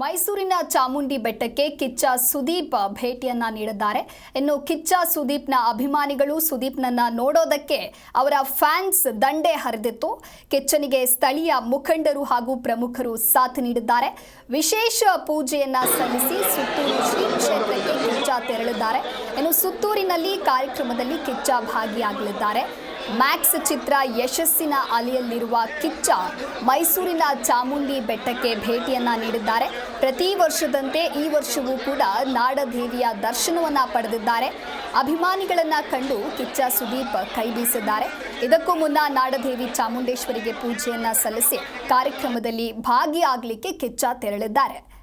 ಮೈಸೂರಿನ ಚಾಮುಂಡಿ ಬೆಟ್ಟಕ್ಕೆ ಕಿಚ್ಚ ಸುದೀಪ್ ಭೇಟಿಯನ್ನ ನೀಡಿದ್ದಾರೆ. ಇನ್ನು ಕಿಚ್ಚ ಸುದೀಪ್ನ ಅಭಿಮಾನಿಗಳು ಸುದೀಪ್ನನ್ನ ನೋಡೋದಕ್ಕೆ ಅವರ ಫ್ಯಾನ್ಸ್ ದಂಡೆ ಹರಿದಿತ್ತು. ಕಿಚ್ಚನಿಗೆ ಸ್ಥಳೀಯ ಮುಖಂಡರು ಹಾಗೂ ಪ್ರಮುಖರು ಸಾಥ್ ನೀಡಿದ್ದಾರೆ. ವಿಶೇಷ ಪೂಜೆಯನ್ನ ಸಲ್ಲಿಸಿ ಸುತ್ತೂರು ಶ್ರೀ ಕ್ಷೇತ್ರಕ್ಕೆ ಕಿಚ್ಚ ತೆರಳಿದ್ದಾರೆ. ಇನ್ನು ಸುತ್ತೂರಿನಲ್ಲಿ ಕಾರ್ಯಕ್ರಮದಲ್ಲಿ ಕಿಚ್ಚ ಭಾಗಿಯಾಗಲಿದ್ದಾರೆ. ಮ್ಯಾಕ್ಸ್ ಚಿತ್ರ ಯಶಸ್ಸಿನ ಅಲೆಯಲ್ಲಿರುವ ಕಿಚ್ಚ ಮೈಸೂರಿನ ಚಾಮುಂಡಿ ಬೆಟ್ಟಕ್ಕೆ ಭೇಟಿಯನ್ನ ನೀಡಿದ್ದಾರೆ. ಪ್ರತಿ ವರ್ಷದಂತೆ ಈ ವರ್ಷವೂ ಕೂಡ ನಾಡದೇವಿಯ ದರ್ಶನವನ್ನ ಪಡೆದಿದ್ದಾರೆ. ಅಭಿಮಾನಿಗಳನ್ನ ಕಂಡು ಕಿಚ್ಚ ಸುದೀಪ್ ಕೈ ಬೀಸಿದ್ದಾರೆ. ಇದಕ್ಕೂ ಮುನ್ನ ನಾಡದೇವಿ ಚಾಮುಂಡೇಶ್ವರಿಗೆ ಪೂಜೆಯನ್ನ ಸಲ್ಲಿಸಿ ಕಾರ್ಯಕ್ರಮದಲ್ಲಿ ಭಾಗಿಯಾಗಲಿಕ್ಕೆ ಕಿಚ್ಚ ತೆರಳಿದ್ದಾರೆ.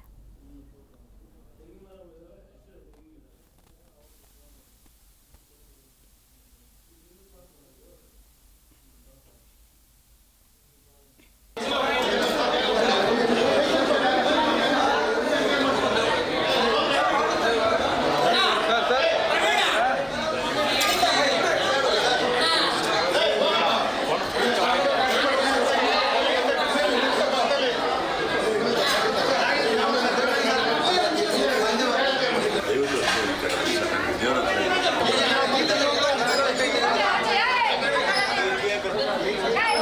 Guys,